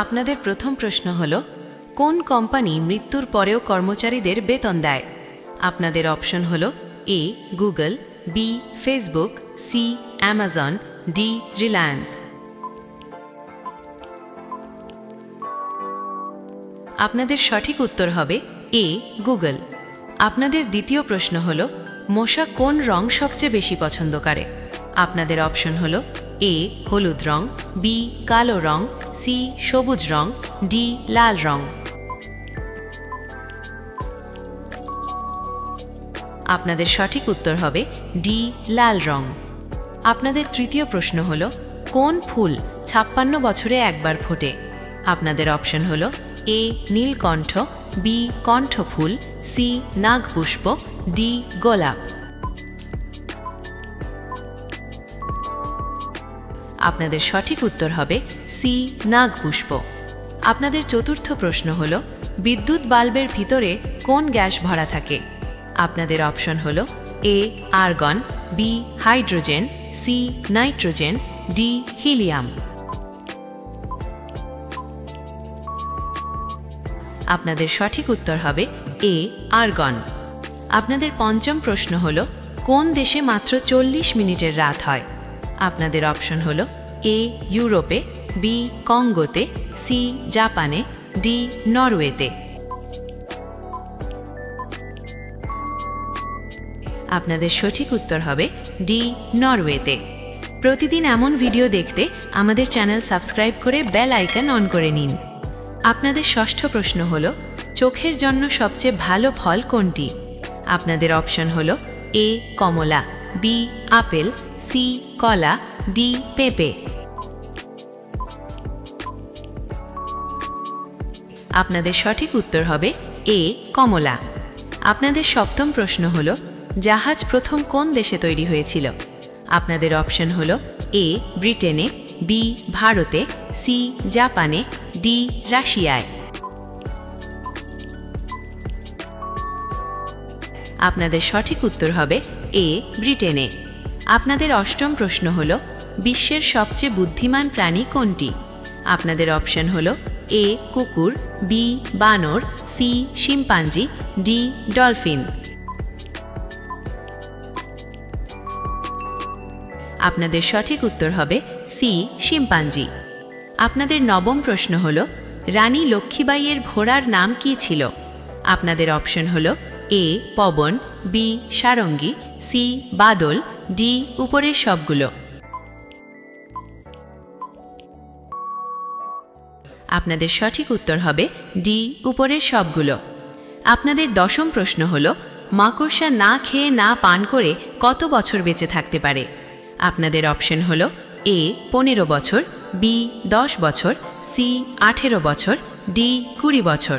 আপনাদের প্রথম প্রশ্ন হল, কোন কোম্পানি মৃত্যুর পরেও কর্মচারীদের বেতন দেয়? আপনাদের অপশন হল, A, Google, B, Facebook, C, Amazon, D, Reliance. আপনাদের সঠিক উত্তর হবে, এ, গুগল। আপনাদের দ্বিতীয় প্রশ্ন হল, মশা কোন রং সবচেয়ে বেশি পছন্দ করে? আপনাদের অপশন হল এ হলুদ রং বি কালো রং সি সবুজ রং ডি লাল রং। আপনাদের সঠিক উত্তর হবে ডি লাল রং। আপনাদের তৃতীয় প্রশ্ন হল, কোন ফুল ছাপ্পান্ন বছরে একবার ফোটে? আপনাদের অপশন হল এ নীলকণ্ঠ বি কণ্ঠফুল সি নাগপুষ্প ডি গোলাপ। আপনাদের সঠিক উত্তর হবে সি, নাগপুষ্প। আপনাদের চতুর্থ প্রশ্ন হল, বিদ্যুৎ বাল্বের ভিতরে কোন গ্যাস ভরা থাকে? আপনাদের অপশন হল, A, argon, B, hydrogen, C, nitrogen, D, helium. আপনাদের সঠিক উত্তর হবে, এ, আর্গন। আপনাদের পঞ্চম প্রশ্ন হল, কোন দেশে মাত্র চল্লিশ মিনিটের রাত হয়? আপনাদের অপশন হল এ, ইউরোপে, বি, কঙ্গোতে, সি, জাপানে, ডি, নরওয়েতে। আপনাদের সঠিক উত্তর হবে ডি, নরওয়েতে। প্রতিদিন এমন ভিডিও দেখতে আমাদের চ্যানেল সাবস্ক্রাইব করে বেল আইকন অন করে নিন। আপনাদের ষষ্ঠ প্রশ্ন হল, চোখের জন্য সবচেয়ে ভালো ফল কোনটি? আপনাদের অপশন হল, এ, কমলা, বি, আপেল, সি, কলা ডি পেঁপে আপনাদের সঠিক উত্তর হবে এ, কমলা। আপনাদের সপ্তম প্রশ্ন হল, জাহাজ প্রথম কোন দেশে তৈরি হয়েছিল? আপনাদের অপশন হল এ, ব্রিটেনে, বি, ভারতে, সি, জাপানে, ডি, রাশিয়ায়। আপনাদের সঠিক উত্তর হবে এ, ব্রিটেনে। আপনাদের অষ্টম প্রশ্ন হল বিশ্বের সবচেয়ে বুদ্ধিমান প্রাণী কোনটি? আপনাদের অপশন হল এ, কুকুর, বি, বানর, সি, শিম্পাঞ্জি, ডি, ডলফিন। আপনাদের সঠিক উত্তর হবে সি, শিম্পাঞ্জি। আপনাদের নবম প্রশ্ন হল, রানী লক্ষ্মীবাইয়ের ঘোড়ার নাম কি ছিল? আপনাদের অপশন হল এ, পবন, বি, সারঙ্গী, সি, বাদল, ডি, উপরের সবগুলো। আপনাদের সঠিক উত্তর হবে ডি, উপরের সবগুলো। আপনাদের দশম প্রশ্ন হল, মাকড়সা না খেয়ে না পান করে কত বছর বেঁচে থাকতে পারে? আপনাদের অপশন হল, এ, পনেরো বছর, বি, দশ বছর, সি, আঠেরো বছর, ডি, কুড়ি বছর।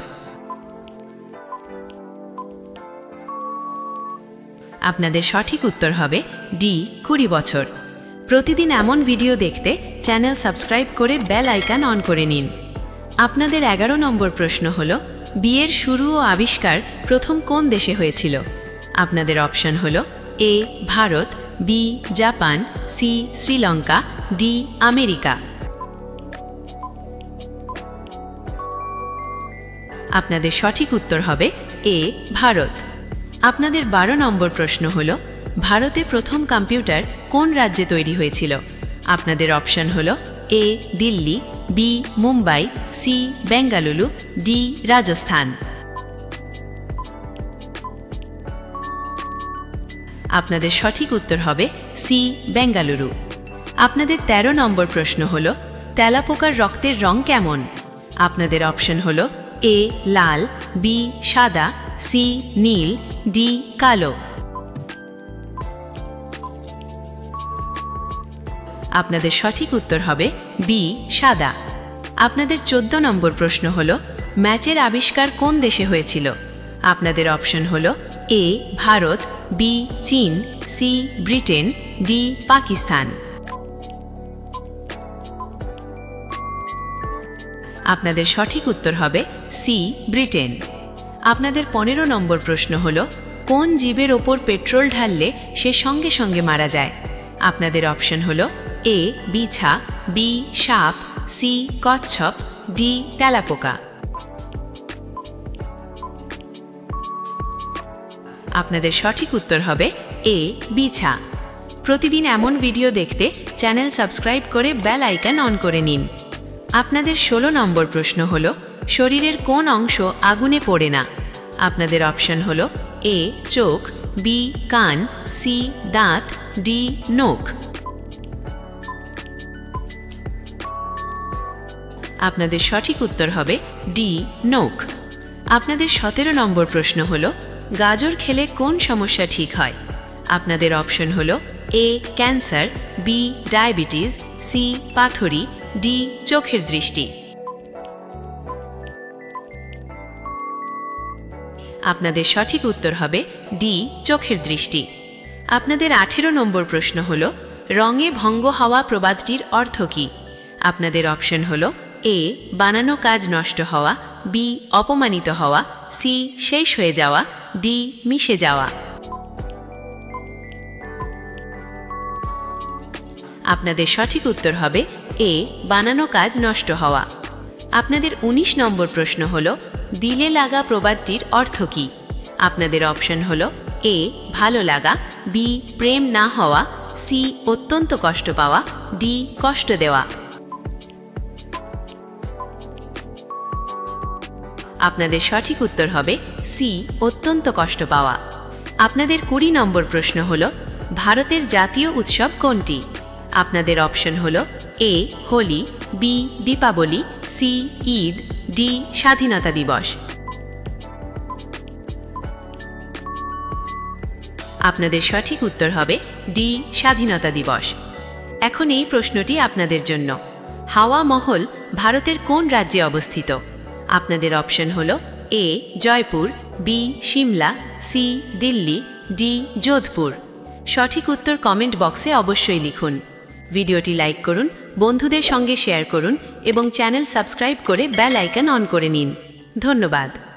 আপনাদের সঠিক উত্তর হবে, ডি, কুড়ি বছর। প্রতিদিন এমন ভিডিও দেখতে চ্যানেল সাবস্ক্রাইব করে বেল আইকন অন করে নিন। আপনাদের এগারো নম্বর প্রশ্ন হল, বিয়ের শুরু ও আবিষ্কার প্রথম কোন দেশে হয়েছিল? আপনাদের অপশন হল, A, Bharat, B, Japan, C, Sri Lanka, D, America. আপনাদের সঠিক উত্তর হবে, এ, ভারত। আপনাদের বারো নম্বর প্রশ্ন হল, ভারতে প্রথম কম্পিউটার কোন রাজ্যে তৈরি হয়েছিল? আপনাদের অপশন হল A, Delhi, B, Mumbai, C, Bengaluru, D, Rajasthan. আপনাদের সঠিক উত্তর হবে সি, বেঙ্গালুরু। আপনাদের ১৩ নম্বর প্রশ্ন হল, তেলাপোকার রক্তের রং কেমন? আপনাদের অপশন হল, এ, লাল, বি, সাদা, সি, নীল, ডি, কালো। আপনাদের সঠিক উত্তর হবে বি, সাদা। আপনাদের চোদ্দ নম্বর প্রশ্ন হল, ম্যাচের আবিষ্কার কোন দেশে হয়েছিল? আপনাদের অপশন হল এ, ভারত, বি, চীন, সি, ব্রিটেন, ডি, পাকিস্তান। আপনাদের সঠিক উত্তর হবে সি, ব্রিটেন। আপনাদের পনেরো নম্বর প্রশ্ন হল, কোন জীবের ওপর পেট্রোল ঢাললে সে সঙ্গে সঙ্গে মারা যায়? আপনাদের অপশন হল এ, বিছা, বি, সাপ, সি, কচ্ছপ, ডি, তেলাপোকা। আপনাদের সঠিক উত্তর হবে এ, বিছা। প্রতিদিন এমন ভিডিও দেখতে চ্যানেল সাবস্ক্রাইব করে বেল আইকন অন করে নিন। আপনাদের ষোলো নম্বর প্রশ্ন হল, শরীরের কোন অংশ আগুনে পড়ে না? আপনাদের অপশন হল, এ, চোখ, বি, কান, সি, দাঁত, ডি, নোখ। আপনাদের সঠিক উত্তর হবে ডি, নোখ। আপনাদের সতেরো নম্বর প্রশ্ন হল, গাজর খেলে কোন সমস্যা ঠিক হয়? আপনাদের অপশন হল, A, cancer, B, diabetes, C, পাথরি, D, চোখের দৃষ্টি। আপনাদের সঠিক উত্তর হবে ডি, চোখের দৃষ্টি। আপনাদের আঠেরো নম্বর প্রশ্ন হল, রঙে ভঙ্গ হওয়া প্রবাদটির অর্থ কী? আপনাদের অপশন হল এ, বানানো কাজ নষ্ট হওয়া, বি, অপমানিত হওয়া, সি, শেষ হয়ে যাওয়া, ডি, মিশে যাওয়া। আপনাদের সঠিক উত্তর হবে, এ, বানানো কাজ নষ্ট হওয়া। আপনাদের ১৯ নম্বর প্রশ্ন হল, দিলে লাগা প্রবাদটির অর্থ কী? আপনাদের অপশন হল, এ, ভালো লাগা, বি, প্রেম না হওয়া, সি, অত্যন্ত কষ্ট পাওয়া, ডি, কষ্ট দেওয়া। আপনাদের সঠিক উত্তর হবে সি, অত্যন্ত কষ্ট পাওয়া। আপনাদের কুড়ি নম্বর প্রশ্ন হল, ভারতের জাতীয় উৎসব কোনটি? আপনাদের অপশন হল, A, Holi, B, Deepavali, C, Eid, D, স্বাধীনতা দিবস। আপনাদের সঠিক উত্তর হবে, ডি, স্বাধীনতা দিবস। এখন এই প্রশ্নটি আপনাদের জন্য। হাওয়া মহল ভারতের কোন রাজ্যে অবস্থিত? আপনাদের অপশন হল A, Jaipur, B Shimla C, Delhi, D, Jodhpur. সঠিক উত্তর কমেন্ট বক্সে অবশ্যই লিখুন। ভিডিওটি লাইক করুন, বন্ধুদের সঙ্গে শেয়ার করুন এবং চ্যানেল সাবস্ক্রাইব করে বেল আইকন অন করে নিন। ধন্যবাদ।